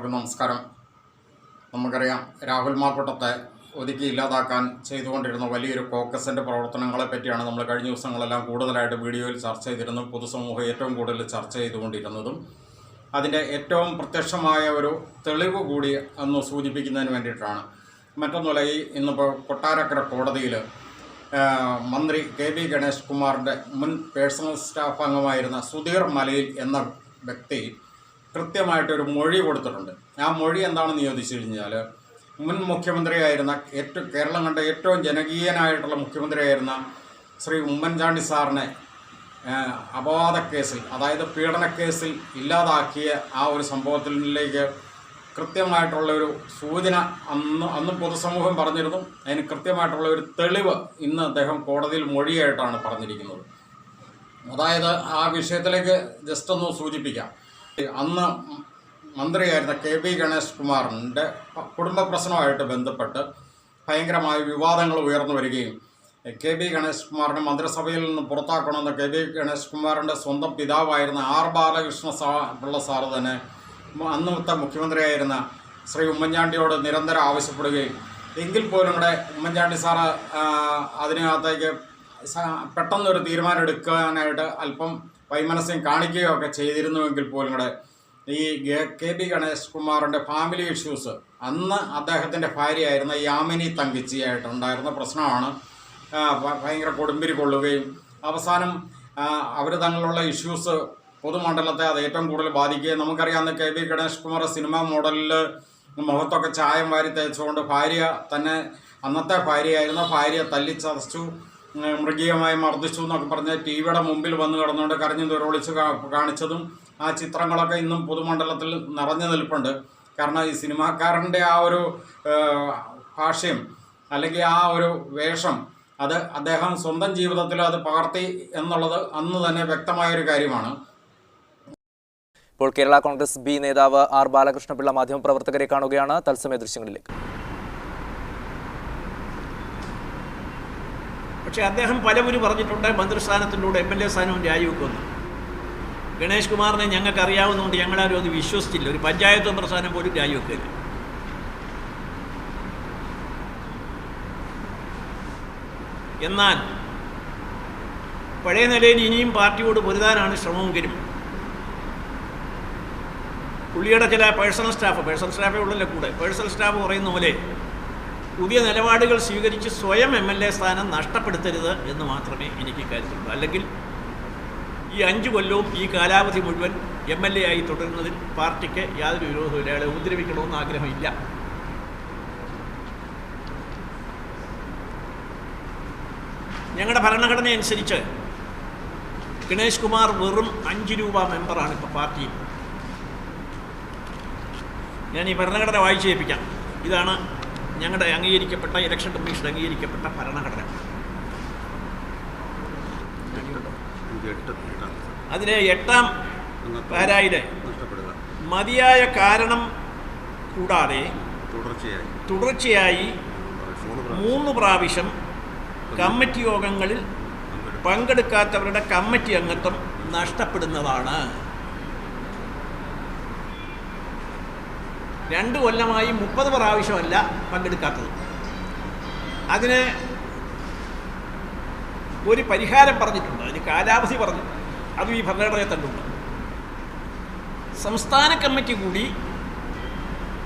എല്ലാവർക്കും നമസ്കാരം. നമുക്കറിയാം രാഹുൽ മാക്കൂട്ടത്തെ ഒതുക്കി ഇല്ലാതാക്കാൻ ചെയ്തുകൊണ്ടിരുന്ന വലിയൊരു കോക്കസിന്റെ പ്രവർത്തനങ്ങളെ പറ്റിയാണ് നമ്മൾ കഴിഞ്ഞ ദിവസങ്ങളെല്ലാം കൂടുതലായിട്ട് വീഡിയോയിൽ ചർച്ച ചെയ്തിരുന്നു പൊതുസമൂഹം ഏറ്റവും കൂടുതൽ ചർച്ച ചെയ്തുകൊണ്ടിരുന്നതും. അതിന്റെ ഏറ്റവും പ്രത്യക്ഷമായ ഒരു തെളിവ് കൂടി ഒന്ന് സൂചിപ്പിക്കുന്നതിന് വേണ്ടിയിട്ടാണ്. മറ്റൊന്നുമല്ല ഈ ഇന്നിപ്പോൾ കൊട്ടാരക്കര കോടതിയിൽ മന്ത്രി കെ വി ഗണേഷ് കുമാറിന്റെ മുൻ പേഴ്സണൽ സ്റ്റാഫ് അംഗമായിരുന്ന സുധീർ മലയിൽ എന്ന വ്യക്തി കൃത്യമായിട്ടൊരു മൊഴി കൊടുത്തിട്ടുണ്ട്. ആ മൊഴി എന്താണെന്ന് ചോദിച്ചു കഴിഞ്ഞാൽ മുൻ മുഖ്യമന്ത്രിയായിരുന്ന ഏറ്റവും കേരളം കണ്ട ഏറ്റവും ജനകീയനായിട്ടുള്ള മുഖ്യമന്ത്രിയായിരുന്ന ശ്രീ ഉമ്മൻചാണ്ടി സാറിനെ അപവാദ കേസിൽ അതായത് പീഡനക്കേസിൽ ഇല്ലാതാക്കിയ ആ ഒരു സംഭവത്തിലേക്ക് കൃത്യമായിട്ടുള്ള ഒരു സൂചന അന്ന് അന്ന് പൊതുസമൂഹം പറഞ്ഞിരുന്നു. അതിന് കൃത്യമായിട്ടുള്ള ഒരു തെളിവ് ഇന്ന് അദ്ദേഹം കോടതിയിൽ മൊഴിയായിട്ടാണ് പറഞ്ഞിരിക്കുന്നത്. അതായത് ആ വിഷയത്തിലേക്ക് ജസ്റ്റ് ഒന്ന് സൂചിപ്പിക്കാം. അന്ന് മന്ത്രിയായിരുന്ന കെ വി ഗണേഷ് കുമാറിന്റെ കുടുംബ പ്രശ്നവുമായിട്ട് ബന്ധപ്പെട്ട് ഭയങ്കരമായ വിവാദങ്ങൾ ഉയർന്നു വരികയും കെ ബി ഗണേഷ് കുമാറിനെ മന്ത്രിസഭയിൽ നിന്ന് പുറത്താക്കണമെന്ന് കെ ബി ഗണേഷ് കുമാറിന്റെ സ്വന്തം പിതാവായിരുന്ന ആർ ബാലകൃഷ്ണ സാ പിള്ള സാറ് തന്നെ അന്നത്തെ മുഖ്യമന്ത്രിയായിരുന്ന ശ്രീ ഉമ്മൻചാണ്ടിയോട് നിരന്തരം ആവശ്യപ്പെടുകയും എങ്കിൽ പോലും കൂടെ ഉമ്മൻചാണ്ടി സാറ് അതിനകത്തേക്ക് പെട്ടെന്നൊരു തീരുമാനം എടുക്കാനായിട്ട് അല്പം വൈമനസ്യം കാണിക്കുകയോ ഒക്കെ ചെയ്തിരുന്നുവെങ്കിൽ പോലും കൂടെ ഈ കെ ബി ഗണേഷ് കുമാറിന്റെ ഫാമിലി ഇഷ്യൂസ് അന്ന് അദ്ദേഹത്തിന്റെ ഭാര്യയായിരുന്ന യാമിനി തങ്കിച്ചിയായിട്ടുണ്ടായിരുന്ന പ്രശ്നമാണ്. ഭയങ്കര കൊടുമ്പിരി കൊള്ളുകയും അവസാനം അവർ തങ്ങളുള്ള ഇഷ്യൂസ് പൊതുമണ്ഡലത്തെ അത് ഏറ്റവും കൂടുതൽ ബാധിക്കുകയും നമുക്കറിയാവുന്ന കെ ബി ഗണേഷ് കുമാർ സിനിമാ മോഡലിൽ മുഖത്തൊക്കെ ചായം വാരി തേച്ചുകൊണ്ട് ഭാര്യ തന്നെ അന്നത്തെ ഭാര്യയായിരുന്ന ഭാര്യ തല്ലിച്ചതച്ചു. മൃഗീയമായി മർദ്ദിച്ചു എന്നൊക്കെ പറഞ്ഞ് ടി വിയുടെ മുമ്പിൽ വന്ന് കിടന്നുകൊണ്ട് കരഞ്ഞു ദുരൊളിച്ച് കാണിച്ചതും ആ ചിത്രങ്ങളൊക്കെ ഇന്നും പൊതുമണ്ഡലത്തിൽ നിറഞ്ഞു നിൽപ്പുണ്ട്. കാരണം ഈ സിനിമാക്കാരന്റെ ആ ഒരു ഭാഷയും അല്ലെങ്കിൽ ആ ഒരു വേഷം അത് അദ്ദേഹം സ്വന്തം ജീവിതത്തിൽ അത് പകർത്തി എന്നുള്ളത് അന്ന് തന്നെ വ്യക്തമായൊരു കാര്യമാണ്. ഇപ്പോൾ കേരള കോൺഗ്രസ് ബി നേതാവ് ആർ ബാലകൃഷ്ണപിള്ള മാധ്യമപ്രവർത്തകരെ കാണുകയാണ്. തത്സമയ ദൃശ്യങ്ങളിലേക്ക്. പക്ഷേ അദ്ദേഹം പലവരും പറഞ്ഞിട്ടുണ്ട് മന്ത്രിസ്ഥാനത്തിലൂടെ എം എൽ എ സ്ഥാനവും രാജിവെക്കുമെന്ന് ഗണേഷ് കുമാറിനെ ഞങ്ങൾക്ക് അറിയാവുന്നതുകൊണ്ട് ഞങ്ങളാരും അത് വിശ്വസിച്ചില്ല. ഒരു പഞ്ചായത്ത് മെമ്പർ സ്ഥാനം പോലും രാജിവെക്കില്ല. എന്നാൽ പഴയ നിലയിൽ ഇനിയും പാർട്ടിയോട് പൊരുതാനാണ് ശ്രമമെങ്കിലും പുള്ളിയുടെ ചില പേഴ്സണൽ സ്റ്റാഫ് പേഴ്സണൽ സ്റ്റാഫേ ഉള്ളല്ലോ കൂടെ പേഴ്സണൽ സ്റ്റാഫ് പറയുന്ന പോലെ പുതിയ നിലപാടുകൾ സ്വീകരിച്ച് സ്വയം എം എൽ എ സ്ഥാനം നഷ്ടപ്പെടുത്തരുത് എന്ന് മാത്രമേ എനിക്ക് കരുതുള്ളൂ. അല്ലെങ്കിൽ ഈ അഞ്ച് കൊല്ലവും ഈ കാലാവധി മുഴുവൻ എം എൽ എ ആയി തുടരുന്നതിൽ പാർട്ടിക്ക് യാതൊരു വിരോധവും അയാളെ ഉപദ്രവിക്കണമെന്ന് ആഗ്രഹമില്ല. ഞങ്ങളുടെ ഭരണഘടന അനുസരിച്ച് ഗണേഷ് കുമാർ വെറും അഞ്ച് രൂപ മെമ്പറാണ് ഇപ്പോൾ പാർട്ടിയിൽ. ഞാൻ ഈ ഭരണഘടന വായിച്ചു കേൾപ്പിക്കാം. ഇതാണ് ഞങ്ങളുടെ അംഗീകരിക്കപ്പെട്ട ഇലക്ഷൻ കമ്മീഷൻ അംഗീകരിക്കപ്പെട്ട ഭരണഘടന. അതിലെ എട്ടാം പാരായിലെ മതിയായ കാരണം കൂടാതെ തുടർച്ചയായി തുടർച്ചയായി മൂന്ന് പ്രാവശ്യം കമ്മിറ്റി യോഗങ്ങളിൽ പങ്കെടുക്കാത്തവരുടെ കമ്മിറ്റി അംഗത്വം നഷ്ടപ്പെടുന്നതാണ്. രണ്ട് കൊല്ലമായി മുപ്പത് പ്രാവശ്യമല്ല പങ്കെടുക്കാത്തത്. അതിന് ഒരു പരിഹാരം പറഞ്ഞിട്ടുണ്ട്. അതിന് കാലാവധി പറഞ്ഞു അതും ഈ ഭരണഘടനയിൽ സംസ്ഥാന കമ്മിറ്റി കൂടി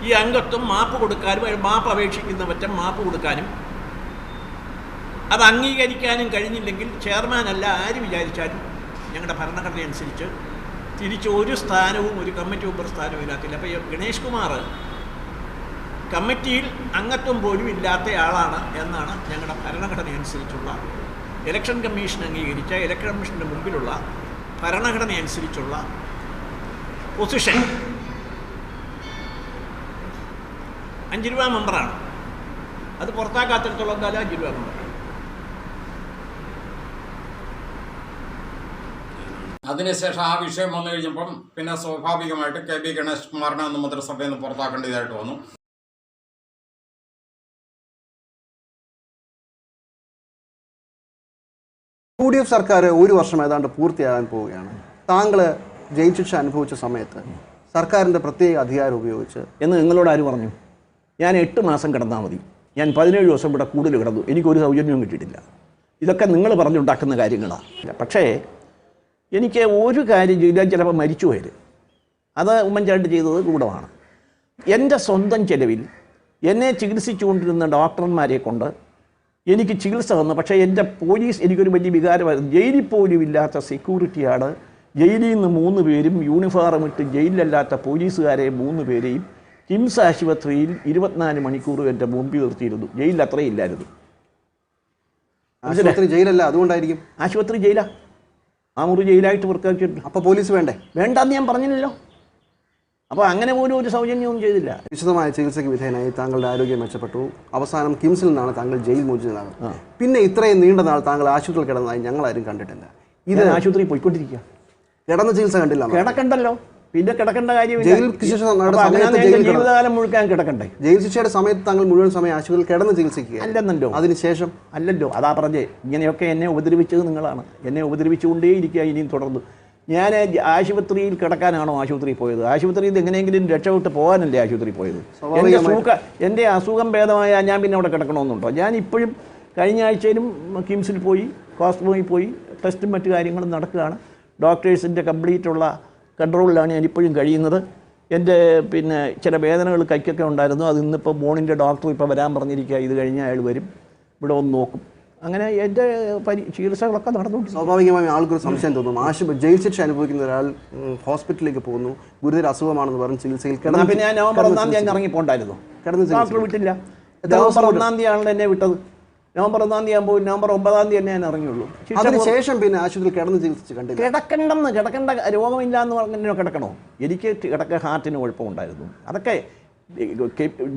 ഈ അംഗത്വം മാപ്പ് കൊടുക്കാനും മാപ്പ് അപേക്ഷിക്കുന്ന പറ്റം മാപ്പ് കൊടുക്കാനും അത് അംഗീകരിക്കാനും കഴിഞ്ഞില്ലെങ്കിൽ ചെയർമാനല്ല ആര് വിചാരിച്ചാലും ഞങ്ങളുടെ ഭരണഘടന അനുസരിച്ച് തിരിച്ച് ഒരു സ്ഥാനവും ഒരു കമ്മിറ്റി മെമ്പർ സ്ഥാനവും ഇല്ലാത്തില്ല അപ്പോൾ ഗണേഷ് കുമാർ കമ്മിറ്റിയിൽ അംഗത്വം പോലും ഇല്ലാത്ത ആളാണ് എന്നാണ് ഞങ്ങളുടെ ഭരണഘടന അനുസരിച്ചുള്ള ഇലക്ഷൻ കമ്മീഷൻ അംഗീകരിച്ച ഇലക്ഷൻ കമ്മീഷന്റെ മുമ്പിലുള്ള ഭരണഘടന അനുസരിച്ചുള്ള പൊസിഷൻ അഞ്ച് രൂപ മെമ്പറാണ് അത് പുറത്താക്കാത്തിടത്തോളം കാലം അഞ്ച് രൂപ മെമ്പറാണ് അതിനുശേഷം ആ വിഷയം വന്നു കഴിഞ്ഞപ്പം പിന്നെ സ്വാഭാവികമായിട്ട് കെ ബി ഗണേഷ് കുമാറിനെ അന്ന് മന്ത്രിസഭയിൽ നിന്ന് പുറത്താക്കേണ്ടതായിട്ട് വന്നു. യു ഡി എഫ് സർക്കാർ ഒരു വർഷം ഏതാണ്ട് പൂർത്തിയാകാൻ പോവുകയാണ്. താങ്കൾ ജയിൽ അനുഭവിച്ച സമയത്ത് സർക്കാരിന്റെ പ്രത്യേക അധികാരം ഉപയോഗിച്ച് എന്ന് നിങ്ങളോട് ആര് പറഞ്ഞു? ഞാൻ എട്ട് മാസം കിടന്നാൽ മതി. ഞാൻ പതിനേഴ് ദിവസം ഇവിടെ കൂടുതൽ കിടന്നു. എനിക്കൊരു സൗജന്യവും കിട്ടിയിട്ടില്ല. ഇതൊക്കെ നിങ്ങൾ പറഞ്ഞുണ്ടാക്കുന്ന കാര്യങ്ങളാണ് പക്ഷേ എനിക്ക് ഒരു കാര്യം ചെയ്താൽ ചിലപ്പോൾ മരിച്ചു പോയത് അത് ഉമ്മൻചാണ്ടി ചെയ്തത് കൂടമാണ് എന്റെ സ്വന്തം ചെലവിൽ എന്നെ ചികിത്സിച്ചുകൊണ്ടിരുന്ന ഡോക്ടർമാരെ കൊണ്ട് എനിക്ക് ചികിത്സ തന്നു. പക്ഷേ എന്റെ പോലീസ് എനിക്കൊരു വലിയ വികാരമായിരുന്നു ജയിലിൽ പോലും ഇല്ലാത്ത സെക്യൂരിറ്റിയാണ്. ജയിലിൽ നിന്ന് മൂന്ന് പേരും യൂണിഫോം ഇട്ട് ജയിലിലല്ലാത്ത പോലീസുകാരെ മൂന്ന് പേരെയും കിംസ് ആശുപത്രിയിൽ ഇരുപത്തിനാല് മണിക്കൂർ എന്റെ മുമ്പിൽ നിർത്തിയിരുന്നു. ജയിലിൽ അത്രയും ഇല്ലായിരുന്നു. ആശുപത്രി ജയിലല്ല അതുകൊണ്ടായിരിക്കും. ആശുപത്രി ജയിലാ. ആ മുറി ജയിലായിട്ട് പ്രഖ്യാപിച്ചിട്ടുണ്ട് അപ്പോൾ പോലീസ് വേണ്ടേ? വേണ്ടെന്ന് ഞാൻ പറഞ്ഞില്ലല്ലോ. അപ്പോൾ അങ്ങനെ പോലും ഒരു സൗജന്യവും ചെയ്തില്ല. വിശദമായ ചികിത്സയ്ക്ക് വിധേയനായി താങ്കളുടെ ആരോഗ്യം മെച്ചപ്പെട്ടു. അവസാനം കിംസിൽ നിന്നാണ് താങ്കൾ ജയിൽ മോചിതനാകുന്നത് പിന്നെ ഇത്രയും നീണ്ട നാൾ താങ്കൾ ആശുപത്രിയിൽ കിടന്നതായി ഞങ്ങളാരും കണ്ടിട്ടില്ല. ഇത് ആശുപത്രിയിൽ പോയിക്കൊണ്ടിരിക്കുക കിടന്ന ചികിത്സ കണ്ടില്ല. കിടക്കണ്ടല്ലോ. പിന്നെ കിടക്കേണ്ട കാര്യമില്ല. ജീവിതകാലം മുഴുക്കാൻ കിടക്കണ്ടേ? ജയിൽ ശിക്ഷയുടെ സമയത്ത് താങ്കൾ മുഴുവൻ സമയം ആശുപത്രിയിൽ കിടന്ന് ചികിത്സിക്കുക. അല്ലെന്നല്ലോ അതിനുശേഷം? അല്ലല്ലോ. അതാ പറഞ്ഞേ. ഇങ്ങനെയൊക്കെ എന്നെ ഉപദ്രവിച്ചത് നിങ്ങളാണ്. എന്നെ ഉപദ്രവിച്ചുകൊണ്ടേയിരിക്കുക ഇനിയും തുടർന്ന്. ഞാൻ ആശുപത്രിയിൽ കിടക്കാനാണോ ആശുപത്രിയിൽ പോയത്? ആശുപത്രിയിൽ നിന്ന് എങ്ങനെയെങ്കിലും രക്ഷപ്പെട്ട് പോകാനല്ലേ ആശുപത്രിയിൽ പോയത്? എന്റെ സ്വാഭാവികമായിട്ടും. സുഖ എന്റെ അസുഖം ഭേദമായ ഞാൻ പിന്നെ അവിടെ കിടക്കണമെന്നുണ്ടോ? ഞാൻ ഇപ്പോഴും കഴിഞ്ഞ ആഴ്ചയിലും കിംസിൽ പോയി കോസ്മോയിൽ പോയി ടെസ്റ്റും മറ്റു കാര്യങ്ങളും നടക്കുകയാണ്. ഡോക്ടേഴ്സിന്റെ കംപ്ലീറ്റ് ഉള്ള കൺട്രോളിലാണ് ഞാനിപ്പോഴും കഴിയുന്നത്. എന്റെ പിന്നെ ചില വേദനകൾ കൈക്കൊക്കെ ഉണ്ടായിരുന്നു. അത് ഇന്നിപ്പോൾ മോണിന്റെ ഡോക്ടർ ഇപ്പോൾ വരാൻ പറഞ്ഞിരിക്കുക. ഇത് കഴിഞ്ഞ് അയാൾ വരും. ഇവിടെ ഒന്ന് നോക്കും. അങ്ങനെ എന്റെ പരി ചികിത്സകളൊക്കെ നടന്നുകൊണ്ട് സ്വാഭാവികമായും ആൾക്കൊരു സംശയം തോന്നും. ആശുപത്രി ജയിൽ ശിക്ഷ അനുഭവിക്കുന്ന ഒരാൾ ഹോസ്പിറ്റലിലേക്ക് പോകുന്നു. ഗുരുതര അസുഖമാണെന്ന് പറഞ്ഞ് ചികിത്സയിൽ കിടന്നു പിന്നെ ഞാൻ നവംബർ ഒന്നാം തീയതി. ഇറങ്ങി പോകണ്ടായിരുന്നു കിടന്ന് ഡോക്ടർ വിട്ടില്ല. നവംബർ? ഒന്നാം തീയതി ആണല്ലോ എന്നെ വിട്ടത്. നവംബർ ഒന്നാം തീയതി ആകുമ്പോൾ നവംബർ ഒമ്പതാം തീയതി തന്നെ ഞാൻ ഇറങ്ങിയുള്ളൂ. അതിനുശേഷം പിന്നെ ആശുപത്രിയിൽ കിടന്ന് ചികിത്സിച്ച് കണ്ടില്ല. കിടക്കണ്ടെന്ന് കിടക്കേണ്ട രോഗമില്ല എന്ന് പറഞ്ഞോ കിടക്കണോ? എനിക്ക് കിടക്ക ഹാർട്ടിന് കുഴപ്പമുണ്ടായിരുന്നു. അതൊക്കെ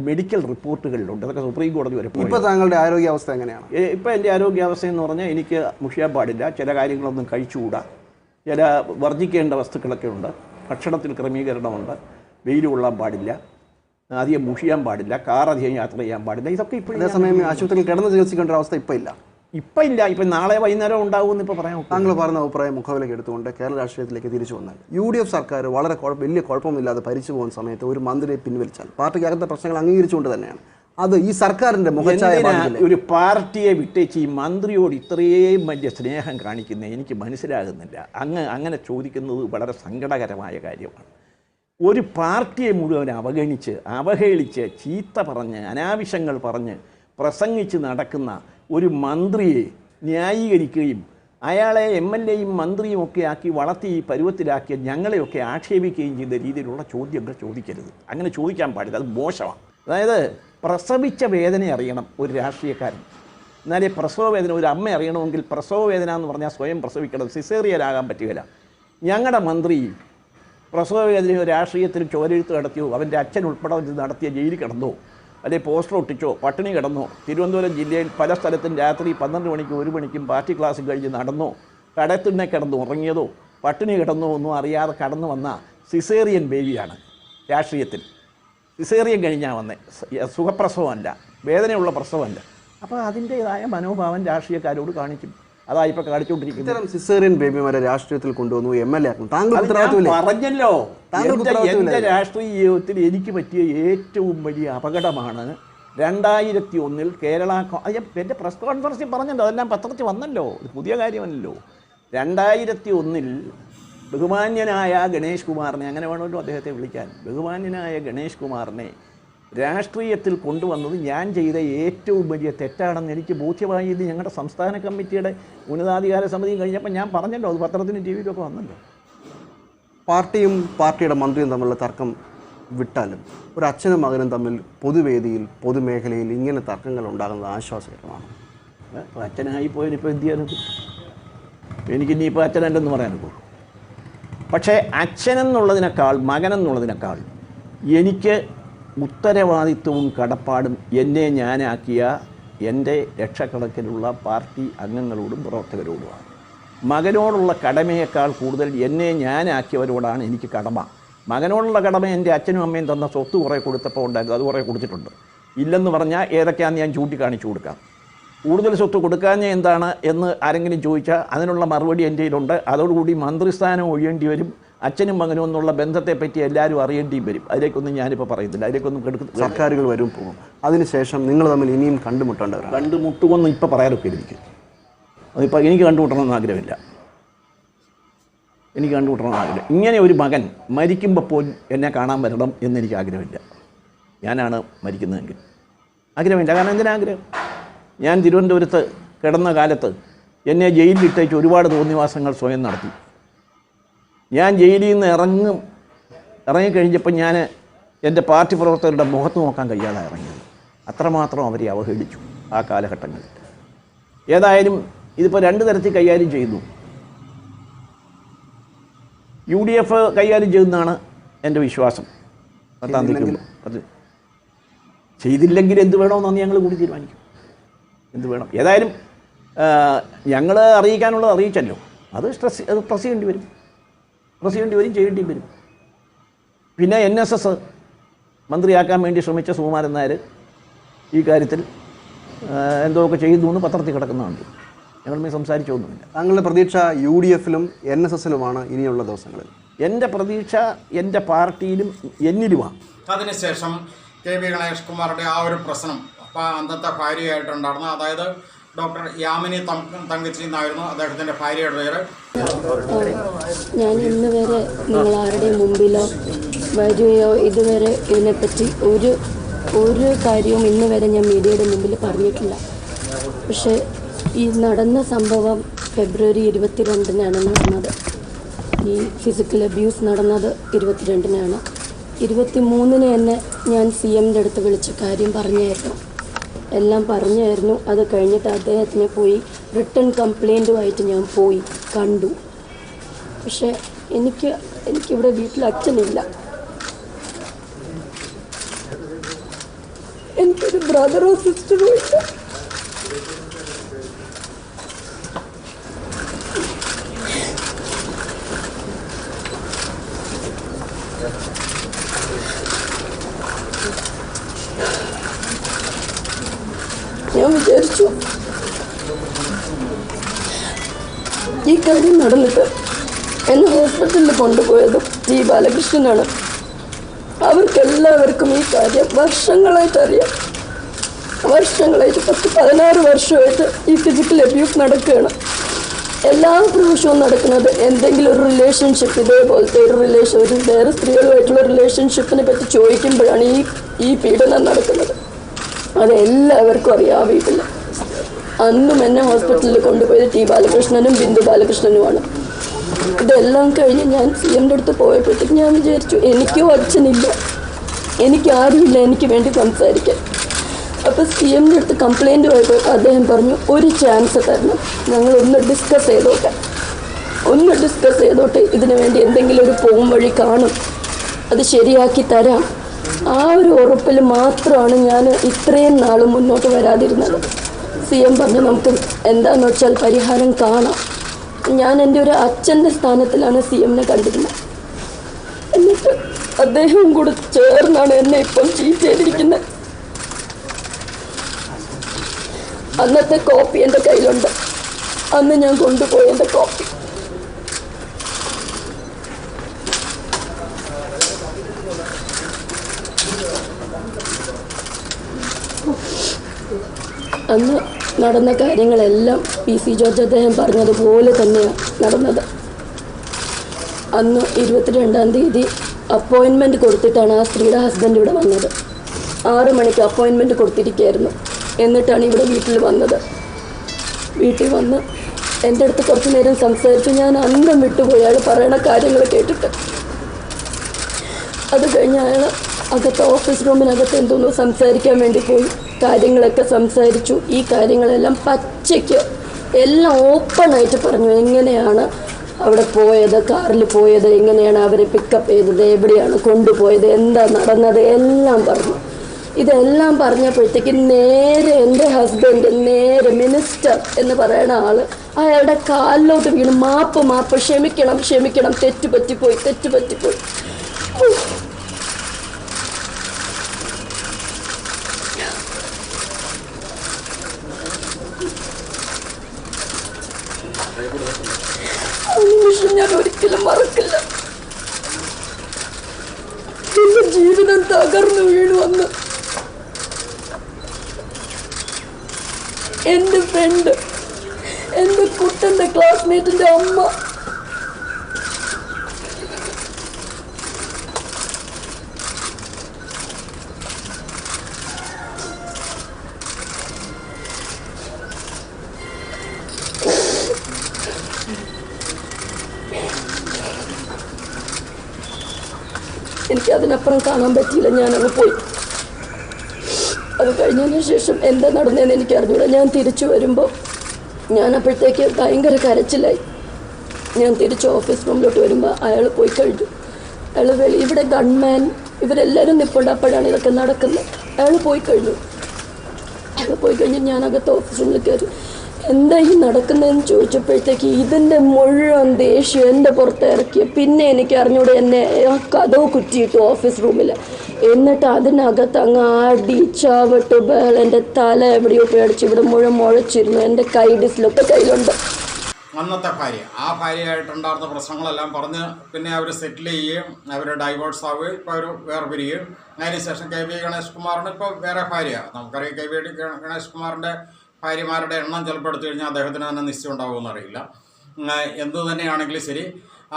മെഡിക്കൽ റിപ്പോർട്ടുകളിലുണ്ട്. അതൊക്കെ സുപ്രീം കോടതി വരെ ഇപ്പോൾ ഇപ്പൊ താങ്കളുടെ ആരോഗ്യാവസ്ഥ എങ്ങനെയാണ്? ഇപ്പം എന്റെ ആരോഗ്യാവസ്ഥ എന്ന് പറഞ്ഞാൽ എനിക്ക് മുഷിയാൻ പാടില്ല ചില കാര്യങ്ങളൊന്നും കഴിച്ചുകൂടാ. ചില വർജിക്കേണ്ട വസ്തുക്കളൊക്കെ ഉണ്ട്. ഭക്ഷണത്തിൽ ക്രമീകരണമുണ്ട്. വെയിൽ കൊള്ളാൻ പാടില്ല. അധികം മുഷിയാൻ പാടില്ല കാർ അധികം യാത്ര ചെയ്യാൻ പാടില്ല. ഇതൊക്കെ ഇപ്പോഴും അതേസമയം ആശുപത്രിയിൽ കിടന്ന് ചികിത്സിക്കേണ്ട ഒരു അവസ്ഥ ഇപ്പം ഇല്ല. ഇപ്പം ഇല്ല. ഇപ്പം നാളെ വൈകുന്നേരം ഉണ്ടാവുമെന്ന് ഇപ്പോൾ പറയാം. താങ്കൾ പറഞ്ഞ അഭിപ്രായം മുഖവിലേക്ക് എടുത്തുകൊണ്ട് കേരള രാഷ്ട്രീയത്തിലേക്ക് തിരിച്ചു വന്നാൽ. യു ഡി എഫ് സർക്കാർ വളരെ വലിയ കുഴപ്പമില്ലാതെ ഭരിച്ചു പോകുന്ന സമയത്ത് ഒരു മന്ത്രിയെ പിൻവലിച്ചാൽ പാർട്ടിക്കകത്തെ പ്രശ്നങ്ങൾ അംഗീകരിച്ചുകൊണ്ട് തന്നെയാണ്. അത് ഈ സർക്കാരിന്റെ മുഖച്ഛായ ഒരു പാർട്ടിയെ വിട്ടേച്ച് ഈ മന്ത്രിയോട് ഇത്രയും വലിയ സ്നേഹം കാണിക്കുന്നത് എനിക്ക് മനസ്സിലാകുന്നില്ല. അങ്ങ് അങ്ങനെ ചോദിക്കുന്നത് വളരെ സങ്കടകരമായ കാര്യമാണ്. ഒരു പാർട്ടിയെ മുഴുവൻ അവഗണിച്ച് അവഹേളിച്ച് ചീത്ത പറഞ്ഞ് അനാവശ്യങ്ങൾ പറഞ്ഞ് പ്രസംഗിച്ച് നടക്കുന്ന ഒരു മന്ത്രിയെ ന്യായീകരിക്കുകയും അയാളെ എം എൽ എയും മന്ത്രിയും ഒക്കെ ആക്കി വളർത്തി പരുവത്തിലാക്കിയ ഞങ്ങളെയൊക്കെ ആക്ഷേപിക്കുകയും ചെയ്ത രീതിയിലുള്ള ചോദ്യങ്ങൾ ചോദിക്കരുത്. അങ്ങനെ ചോദിക്കാൻ പാടില്ല അത് മോശമാണ്. അതായത് പ്രസവിച്ച വേദന അറിയണം ഒരു രാഷ്ട്രീയക്കാരൻ. എന്നാലേ പ്രസവ വേദന ഒരു അമ്മ അറിയണമെങ്കിൽ പ്രസവ വേദന എന്ന് പറഞ്ഞാൽ സ്വയം പ്രസവിക്കണം സിസേറിയനാകാൻ പറ്റുകയില്ല. ഞങ്ങളുടെ മന്ത്രി പ്രസവ വേദനയോ രാഷ്ട്രീയത്തിൽ ചോരെഴുത്ത് നടത്തിയോ അവന്റെ അച്ഛൻ ഉൾപ്പെടെ നടത്തിയ ജയിലിൽ കിടന്നോ അല്ലെങ്കിൽ പോസ്റ്റർ ഒട്ടിച്ചോ പട്ടിണി കിടന്നോ തിരുവനന്തപുരം ജില്ലയിൽ പല സ്ഥലത്തും രാത്രി പന്ത്രണ്ട് മണിക്കും ഒരു മണിക്കും പാർട്ടി ക്ലാസ് കഴിഞ്ഞ് നടന്നോ കടത്തിണ്ണെ കിടന്നു ഉറങ്ങിയതോ പട്ടിണി കിടന്നോ ഒന്നും അറിയാതെ കടന്നു വന്ന സിസേറിയൻ ബേബിയാണ് രാഷ്ട്രീയത്തിൽ. സിസേറിയൻ കഴിഞ്ഞാൽ വന്നേ. സുഖപ്രസവമല്ല വേദനയുള്ള പ്രസവമല്ല. അപ്പോൾ അതിന്റേതായ മനോഭാവം രാഷ്ട്രീയക്കാരോട് കാണിക്കും. അതാ ഇപ്പൊ കാണിച്ചുകൊണ്ടിരിക്കുന്നത് ഇത്തരം സിസേറിയൻ ബേബിമാരെ രാഷ്ട്രീയത്തിൽ കൊണ്ടുവന്നു എം എൽ എ ആക്കും താങ്കൾ പറഞ്ഞല്ലോ. എന്റെ? രാഷ്ട്രീയ ജീവിതത്തിൽ എനിക്ക് പറ്റിയ ഏറ്റവും വലിയ അപകടമാണ് രണ്ടായിരത്തി ഒന്നിൽ കേരള എന്റെ എന്റെ പ്രസ് കോൺഫറൻസിൽ പറഞ്ഞല്ലോ. അതെല്ലാം പത്രത്തിൽ വന്നല്ലോ. ഇത് പുതിയ കാര്യമല്ലല്ലോ. രണ്ടായിരത്തി ഒന്നിൽ ബഹുമാന്യനായ ഗണേഷ് കുമാറിനെ അങ്ങനെ വേണമല്ലോ അദ്ദേഹത്തെ വിളിക്കാൻ. ബഹുമാന്യനായ ഗണേഷ് കുമാറിനെ രാഷ്ട്രീയത്തിൽ കൊണ്ടുവന്നത് ഞാൻ ചെയ്ത ഏറ്റവും വലിയ തെറ്റാണെന്ന് എനിക്ക് ബോധ്യമായി ഇത് ഞങ്ങളുടെ സംസ്ഥാന കമ്മിറ്റിയുടെ ഉന്നതാധികാര സമിതി കഴിഞ്ഞപ്പോൾ ഞാൻ പറഞ്ഞല്ലോ അത് പത്രത്തിനും ടി വിയിലൊക്കെ വന്നല്ലോ. പാർട്ടിയും പാർട്ടിയുടെ മന്ത്രിയും തമ്മിലുള്ള തർക്കം വിട്ടാലും ഒരു അച്ഛനും മകനും തമ്മിൽ പൊതുവേദിയിൽ പൊതുമേഖലയിൽ ഇങ്ങനെ തർക്കങ്ങൾ ഉണ്ടാകുന്നത് ആശ്വാസകരമാണ്. അച്ഛനായി പോയതിനിപ്പോൾ എന്ത് ചെയ്യാനും? എനിക്ക് ഇനിയിപ്പോൾ അച്ഛനല്ലെന്ന് പറയാനൊക്കെ പക്ഷേ അച്ഛനെന്നുള്ളതിനേക്കാൾ മകനെന്നുള്ളതിനേക്കാൾ എനിക്ക് ഉത്തരവാദിത്വവും കടപ്പാടും എന്നെ ഞാനാക്കിയ എന്റെ ലക്ഷക്കണക്കിനുള്ള പാർട്ടി അംഗങ്ങളോടും പ്രവർത്തകരോടുമാണ്. മകനോടുള്ള കടമയേക്കാൾ കൂടുതൽ എന്നെ ഞാനാക്കിയവരോടാണ് എനിക്ക് കടമ. മകനോടുള്ള കടമ എന്റെ അച്ഛനും അമ്മയും തന്ന സ്വത്ത് കുറേ കൊടുത്തപ്പോൾ ഉണ്ടായിരുന്നു അത് കുറേ കൊടുത്തിട്ടുണ്ട്. ഇല്ലെന്ന് പറഞ്ഞാൽ ഏതൊക്കെയാണെന്ന് ഞാൻ ചൂണ്ടിക്കാണിച്ചു കൊടുക്കാം. കൂടുതൽ സ്വത്ത് കൊടുക്കാഞ്ഞ എന്താണ് എന്ന് ആരെങ്കിലും ചോദിച്ചാൽ അതിനുള്ള മറുപടി എന്റെ കയ്യിലുണ്ട്. അതോടുകൂടി മന്ത്രിസ്ഥാനം ഒഴിയേണ്ടി വരും. അച്ഛനും മകനും എന്നുള്ള ബന്ധത്തെപ്പറ്റി എല്ലാവരും അറിയേണ്ടിയും വരും. അതിലേക്കൊന്നും ഞാനിപ്പോൾ പറയുന്നില്ല. അതിലേക്കൊന്നും കെടുക്കുന്ന സർക്കാരുകൾ വരും പോകും. അതിനുശേഷം നിങ്ങൾ തമ്മിൽ ഇനിയും കണ്ടുമുട്ടേണ്ടവരാണ്. കണ്ടുമുട്ടുമെന്ന് ഇപ്പോൾ പറയാറൊക്കെ എനിക്ക് അതിപ്പോൾ എനിക്ക് കണ്ടുമുട്ടണമെന്ന് ആഗ്രഹമില്ല. എനിക്ക് കണ്ടുമുട്ടണമെന്ന് ആഗ്രഹം ഇങ്ങനെ ഒരു മകൻ മരിക്കുമ്പോൾ പോലും എന്നെ കാണാൻ വരണം എന്നെനിക്ക് ആഗ്രഹമില്ല. ഞാനാണ് മരിക്കുന്നതെങ്കിൽ. ആഗ്രഹമില്ല. കാരണം എന്തിനാ ആഗ്രഹം? ഞാൻ തിരുവനന്തപുരത്ത് കിടന്ന കാലത്ത് എന്നെ ജയിലിലിട്ടേച്ച് ഒരുപാട് തോന്നിവാസങ്ങൾ സ്വയം നടത്തി. ഞാൻ ജയിലിൽ നിന്ന് ഇറങ്ങും. ഇറങ്ങിക്കഴിഞ്ഞപ്പോൾ ഞാൻ എന്റെ പാർട്ടി പ്രവർത്തകരുടെ മുഖത്ത് നോക്കാൻ കഴിയാതെ ഇറങ്ങിയത്. അത്രമാത്രം അവരെ അവഹേളിച്ചു ആ കാലഘട്ടങ്ങളിൽ. ഏതായാലും ഇതിപ്പോൾ രണ്ട് തരത്തിൽ കൈകാര്യം ചെയ്യുന്നു. യു ഡി എഫ് കൈകാര്യം ചെയ്യുന്നതാണ് എന്റെ വിശ്വാസം. പത്താം തീയതി അത് ചെയ്തില്ലെങ്കിൽ എന്ത് വേണമെന്നാണ് ഞങ്ങൾ കൂടി തീരുമാനിക്കും. എന്ത് വേണം? ഏതായാലും ഞങ്ങൾ അറിയിക്കാനുള്ളത് അറിയിച്ചല്ലോ. അത് സ്ട്രെസ് അത് പ്രസ് ചെയ്യേണ്ടി വരും. പ്രസ് ചെയ്യേണ്ടി വരും ചെയ്യേണ്ടിയും വരും. പിന്നെ എൻ എസ് എസ് മന്ത്രിയാക്കാൻ വേണ്ടി ശ്രമിച്ച സുകുമാരൻ നായർ ഈ കാര്യത്തിൽ എന്തോ ഒക്കെ ചെയ്തു എന്ന് പത്രത്തിൽ കിടക്കുന്നുണ്ട്. ഞങ്ങളുമായി സംസാരിച്ചൊന്നുമില്ല താങ്കളുടെ പ്രതീക്ഷ യു ഡി എഫിലും എൻ എസ് എസിലുമാണ് ഇനിയുള്ള ദിവസങ്ങളിൽ? എന്റെ പ്രതീക്ഷ എന്റെ പാർട്ടിയിലും എന്നിലുമാണ്. അതിനുശേഷം കെ വി ഗണേഷ് കുമാറുടെ ആ ഒരു പ്രശ്നം അപ്പം അന്നത്തെ ഭാര്യയായിട്ടുണ്ടായിരുന്നു. അതായത് ഡോക്ടർ യാമിനി തങ്കച്ചി എന്നായിരുന്നു അദ്ദേഹത്തിന്റെ ഭാര്യയുടെ പേര് ഞാൻ ഇന്ന് വരെ നിങ്ങൾ ആരുടെ മുമ്പിലോ വരികയോ ഇതുവരെ ഇതിനെപ്പറ്റി ഒരു ഒരു കാര്യവും ഇന്ന് വരെ ഞാൻ മീഡിയയുടെ മുമ്പിൽ പറഞ്ഞിട്ടില്ല. പക്ഷേ ഈ നടന്ന സംഭവം ഫെബ്രുവരി ഇരുപത്തിരണ്ടിനാണ് നടന്നത്. ഈ ഫിസിക്കൽ അബ്യൂസ് നടന്നത് ഇരുപത്തിരണ്ടിനാണ്. ഇരുപത്തി മൂന്നിന് തന്നെ ഞാൻ സി എമ്മിന്റെ അടുത്ത് വിളിച്ച് കാര്യം പറഞ്ഞായിരുന്നു എല്ലാം പറഞ്ഞായിരുന്നു. അത് കഴിഞ്ഞിട്ട് അദ്ദേഹത്തിനെ പോയി റിട്ടേൺ കംപ്ലൈന്റുമായിട്ട് ഞാൻ പോയി കണ്ടു. പക്ഷേ എനിക്ക് എനിക്കിവിടെ വീട്ടിൽ അച്ഛനില്ല. എനിക്കൊരു ബ്രദറോ സിസ്റ്ററോ ഇല്ല ഞാൻ വിചാരിച്ചു ഈ കാര്യം നടന്നിട്ട് എന്നെ ഹോസ്പിറ്റലിൽ കൊണ്ടുപോയതും ജി ബാലകൃഷ്ണനാണ്. അവർക്കെല്ലാവർക്കും ഈ കാര്യം വർഷങ്ങളായിട്ട് അറിയാം വർഷങ്ങളായിട്ട് പത്ത് പതിനാറ് വർഷമായിട്ട് ഈ ഫിസിക്കൽ അബ്യൂസ് നടക്കുകയാണ്. എല്ലാ പ്രാവശ്യവും നടക്കുന്നത് എന്തെങ്കിലും ഒരു റിലേഷൻഷിപ്പ് ഇതേപോലത്തെ ഒരു റിലേഷൻ ഒരു വേറെ സ്ത്രീകളുമായിട്ടുള്ള റിലേഷൻഷിപ്പിനെ പറ്റി ചോദിക്കുമ്പോഴാണ് ഈ ഈ പീഡനം നടക്കുന്നത്. അത് എല്ലാവർക്കും അറിയാം ആ വീട്ടിൽ അന്നും എന്നെ ഹോസ്പിറ്റലിൽ കൊണ്ടുപോയത് ടി ബാലകൃഷ്ണനും ബിന്ദു ബാലകൃഷ്ണനുമാണ്. ഇതെല്ലാം കഴിഞ്ഞ് ഞാൻ സി എമ്മിന്റെ അടുത്ത് പോയപ്പോഴത്തേക്ക് ഞാൻ വിചാരിച്ചു എനിക്കും അച്ഛനില്ല എനിക്ക് ആരുമില്ല എനിക്ക് വേണ്ടി സംസാരിക്കാൻ. അപ്പോൾ സി എമ്മിന്റെ അടുത്ത് കംപ്ലൈന്റ് പോയപ്പോൾ അദ്ദേഹം പറഞ്ഞു ഒരു ചാൻസ് തരണം. ഞങ്ങളൊന്ന് ഡിസ്കസ് ചെയ്തോട്ടെ. ഒന്ന് ഡിസ്കസ് ചെയ്തോട്ടെ. ഇതിനു വേണ്ടി എന്തെങ്കിലും ഒരു പോം വഴി കാണും. അത് ശരിയാക്കി തരാം. ആ ഒരു ഉറപ്പിൽ മാത്രമാണ് ഞാൻ ഇത്രയും നാളും മുന്നോട്ട് വരാതിരുന്നത്. സി എം പറഞ്ഞു നമുക്ക് എന്താന്ന് വെച്ചാൽ പരിഹാരം കാണാം. ഞാൻ എന്റെ ഒരു അച്ഛന്റെ സ്ഥാനത്തിലാണ് സി എമ്മിനെ കണ്ടിരുന്നത്. എന്നിട്ട് അദ്ദേഹവും കൂടെ ചേർന്നാണ് എന്നെ ഇപ്പം ചീറ്റ് ചെയ്തിരിക്കുന്നത്. അന്നത്തെ കോപ്പി എന്റെ കയ്യിലുണ്ട്. അന്ന് ഞാൻ കൊണ്ടുപോയി എന്റെ കോപ്പി. അന്ന് നടന്ന കാര്യങ്ങളെല്ലാം പി സി ജോർജ് അദ്ദേഹം പറഞ്ഞതുപോലെ തന്നെയാണ് നടന്നത്. അന്ന് ഇരുപത്തിരണ്ടാം തീയതി അപ്പോയിൻമെന്റ് കൊടുത്തിട്ടാണ് ആ സ്ത്രീയുടെ ഹസ്ബൻഡ് ഇവിടെ വന്നത്. ആറ് മണിക്ക് അപ്പോയിൻമെന്റ് കൊടുത്തിരിക്കുകയായിരുന്നു. എന്നിട്ടാണ് ഇവിടെ വീട്ടിൽ വന്നത്. വീട്ടിൽ വന്ന് എന്റെ അടുത്ത് കുറച്ച് നേരം സംസാരിച്ചു ഞാൻ അന്തം വിട്ടുപോയി. അയാൾ പറയണ കാര്യങ്ങൾ കേട്ടിട്ട്. അത് കഴിഞ്ഞ് അയാൾ അകത്ത് ഓഫീസ് റൂമിനകത്ത് എന്തോന്നോ സംസാരിക്കാൻ വേണ്ടി പോയി. കാര്യങ്ങളൊക്കെ സംസാരിച്ചു. ഈ കാര്യങ്ങളെല്ലാം പച്ചയ്ക്ക് എല്ലാം ഓപ്പണായിട്ട് പറഞ്ഞു. എങ്ങനെയാണ് അവിടെ പോയത് കാറിൽ പോയത് എങ്ങനെയാണ് അവരെ പിക്കപ്പ് ചെയ്തത് എവിടെയാണ് കൊണ്ടുപോയത് എന്താ നടന്നത് എല്ലാം പറഞ്ഞു. ഇതെല്ലാം പറഞ്ഞപ്പോഴത്തേക്ക് നേരെ എന്റെ ഹസ്ബൻഡ് നേരെ മിനിസ്റ്റർ എന്ന് പറയുന്ന ആൾ അയാളുടെ കാലിലോട്ട് വീണ്. മാപ്പ് മാപ്പ് ക്ഷമിക്കണം ക്ഷമിക്കണം. തെറ്റ് പറ്റിപ്പോയി എന്റെ ഫ്രണ്ട് എന്റെ കുട്ടന്റെ ക്ലാസ്മേറ്റിന്റെ അമ്മ. എനിക്ക് അതിനപ്പുറം കാണാൻ പറ്റിയില്ല ഞാനങ്ങ് പോയി. അത് കഴിഞ്ഞതിന് ശേഷം എന്താ നടന്നതെന്ന് എനിക്ക് അറിഞ്ഞൂടാ ഞാൻ തിരിച്ചു വരുമ്പോൾ ഞാൻ അപ്പോഴത്തേക്ക് ഭയങ്കര കരച്ചിലായി. ഞാൻ തിരിച്ച് ഓഫീസ് റൂമിലോട്ട് വരുമ്പോൾ അയാൾ പോയി കഴിഞ്ഞു. അയാൾ വെളി ഇവിടെ ഗൺമാൻ ഇവരെല്ലാവരും നിൽപ്പുണ്ട് അപ്പോഴാണ് ഇതൊക്കെ നടക്കുന്നത്. അയാൾ പോയി കഴിഞ്ഞു. അയാൾ പോയി കഴിഞ്ഞ് ഞാൻ ഓഫീസ് റൂമിൽ കയറി എന്താ ഈ നടക്കുന്നതെന്ന് ചോദിച്ചപ്പോഴത്തേക്ക് ഇതിന്റെ മുഴുവൻ ദേഷ്യം എന്റെ പുറത്ത് ഇറക്കി. പിന്നെ എനിക്ക് അറിഞ്ഞൂടെ എന്നെ ആ കഥവ് കുറ്റിയിട്ടു ഓഫീസ് റൂമിൽ എന്നിട്ട് അതിനകത്ത് അങ്ങ് ആടി ചാവട്ട് ബഹൾ എന്റെ തല എവിടെയോ പേടിച്ച് ഇവിടെ മുഴുവൻ മുഴച്ചിരുന്നു. എന്റെ കൈ ഡിസ്ലൊക്കെ കയ്യിലുണ്ട്. അന്നത്തെ ഭാര്യ. ആ ഭാര്യയായിട്ടുണ്ടായിരുന്ന പ്രശ്നങ്ങളെല്ലാം പറഞ്ഞ് പിന്നെ അവർ സെറ്റിൽ ചെയ്യുകയും അവർ ഡൈവേഴ്സ് ആവുകയും ഇപ്പോൾ അവർ വേർപിരിയുകയും. അതിനുശേഷം കെ വി ഗണേഷ് കുമാറിന് ഇപ്പോൾ വേറെ ഭാര്യ നമുക്കറിയാം കെ വി ഗണേഷ് കുമാറിന്റെ ഭാര്യമാരുടെ എണ്ണം ചിലപ്പോൾ എടുത്തു കഴിഞ്ഞാൽ അദ്ദേഹത്തിന് തന്നെ നിശ്ചയം ഉണ്ടാവുമെന്ന് അറിയില്ല. എന്തു തന്നെയാണെങ്കിലും ശരി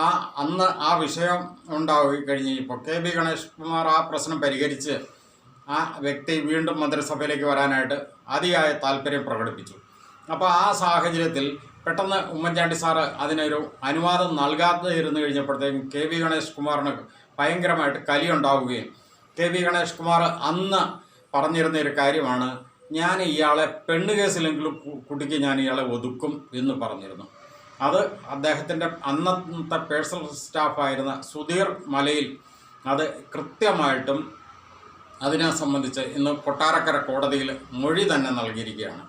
ആ അന്ന് ആ വിഷയം ഉണ്ടാവുക കഴിഞ്ഞ് ഇപ്പോൾ കെ ബി ഗണേഷ് കുമാർ ആ പ്രശ്നം പരിഹരിച്ച് ആ വ്യക്തി വീണ്ടും മന്ത്രിസഭയിലേക്ക് വരാനായിട്ട് അതിയായ താല്പര്യം പ്രകടിപ്പിച്ചു. അപ്പോൾ ആ സാഹചര്യത്തിൽ പെട്ടെന്ന് ഉമ്മൻചാണ്ടി സാറ് അതിനൊരു അനുവാദം നൽകാതെ ഇരുന്ന് കഴിഞ്ഞപ്പോഴത്തേക്കും കെ വി ഗണേഷ് കുമാറിന് ഭയങ്കരമായിട്ട് കലിയുണ്ടാവുകയും കെ വി ഗണേഷ് കുമാർ അന്ന് പറഞ്ഞിരുന്ന ഒരു കാര്യമാണ് ഞാൻ ഇയാളെ പെണ്ണ് കേസിലെങ്കിലും കുട്ടിക്ക് ഞാൻ ഇയാളെ ഒതുക്കും എന്ന് പറഞ്ഞിരുന്നു. അത് അദ്ദേഹത്തിന്റെ അന്നത്തെ പേഴ്സണൽ സ്റ്റാഫായിരുന്ന സുധീർ മലയിൽ അത് കൃത്യമായിട്ടും അതിനെ സംബന്ധിച്ച് ഇന്ന് കൊട്ടാരക്കര കോടതിയിൽ മൊഴി തന്നെ നൽകിയിരിക്കുകയാണ്.